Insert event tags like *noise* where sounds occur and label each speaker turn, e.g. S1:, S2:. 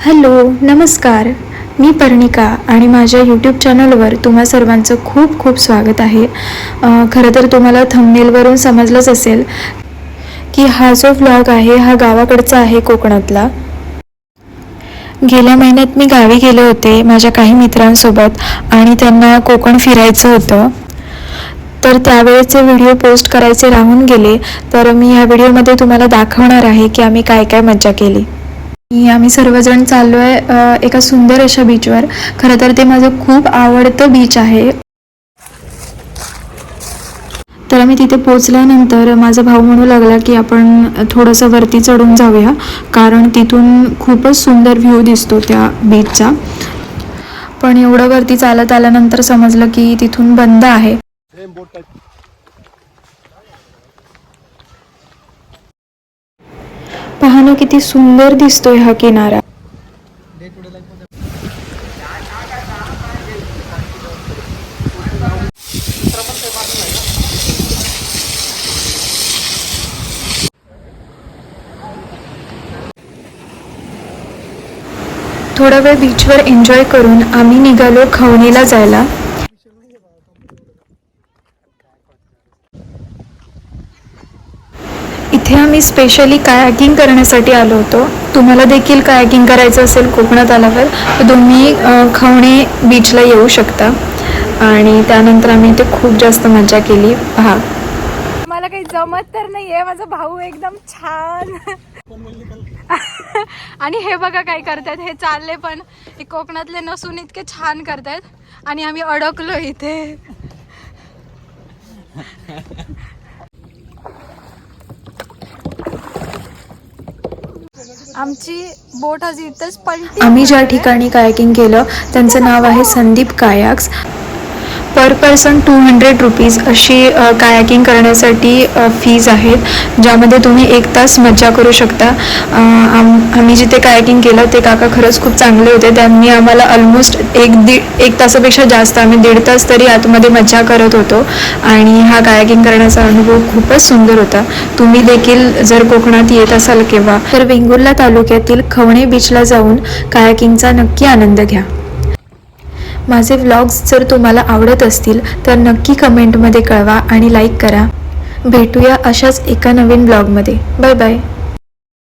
S1: Hello नमस्कार. मी पर्णिका आणि माझ्या यूट्यूब चॅनलवर तुम्हा सर्वांचं खूप खूप स्वागत आहे. खरं तर तुम्हाला थंबनेलवरून समजलंच असेल की हा जो व्लॉग आहे हा गावाकडचा आहे कोकणातला. गेल्या महिन्यात मी गावी गेले होते माझ्या काही मित्रांसोबत आणि त्यांना कोकण फिरायचं होतं. तर त्यावेळेचे व्हिडिओ पोस्ट करायचे राहून गेले तर मी ह्या व्हिडिओमध्ये तुम्हाला दाखवणार आहे की आम्ही काय काय मज्जा केली. आम्ही सर्वजण चाललो आहे एका सुंदर अशा बीचवर खरं तर ते माझं खूप आवडतं बीच आहे. तर आम्ही तिथे पोचल्यानंतर माझा भाऊ म्हणू लागला की आपण थोडंसं वरती चढून जाऊया कारण तिथून खूपच सुंदर व्ह्यू दिसतो त्या बीचचा पण एवढं वरती चालत आल्यानंतर समजलं की तिथून बंद आहे. पहा ना किती सुंदर दिसतोय हा किनारा. थोडा वेळ बीचवर एन्जॉय करून आम्ही निघालो खवणीला जायला. इथे आम्ही स्पेशली कायाकिंग करण्यासाठी आलो होतो. तुम्हाला देखील कायाकिंग करायचं असेल कोकणात आल्यावर तर तुम्ही खवणे बीचला येऊ शकता. आणि त्यानंतर आम्ही इथे खूप जास्त मजा केली. पहा.
S2: मला काही जमत तर नाही आहे माझा भाऊ एकदम छान. *laughs* आणि हे बघा काय करतायत. हे चालले पण कोकणातले नसून इतके छान करतायत. आणि आम्ही अडकलो इथे. आमची बोट आज इथंच पलटी
S1: आम्ही ज्या ठिकाणी कायाकिंग केलं त्यांचं नाव आहे Sandeep kayaks. Per person two hundred rupees अशी कायाकिंग करण्यासाठी फीज आहेत ज्यामध्ये तुम्ही एक तास मज्जा करू शकता. आम आम्ही जिथे कायाकिंग केलं ते काका खरंच खूप चांगले होते. त्यांनी आम्हाला ऑलमोस्ट एक दीड एक तासापेक्षा जास्त आम्ही दीड तास तरी आतमध्ये मज्जा करत होतो. आणि हा कायाकिंग करण्याचा अनुभव खूपच सुंदर होता. तुम्ही देखील जर कोकणात येत असाल केव्हा तर वेंगुर्ला तालुक्यातील खवणे बीचला जाऊन कायाकिंगचा नक्की आनंद घ्या. माझे व्लॉग्स जर तुम्हाला आवडत असतील तर नक्की कमेंटमध्ये कळवा आणि लाईक करा. भेटूया अशाच एका नवीन ब्लॉगमध्ये बाय बाय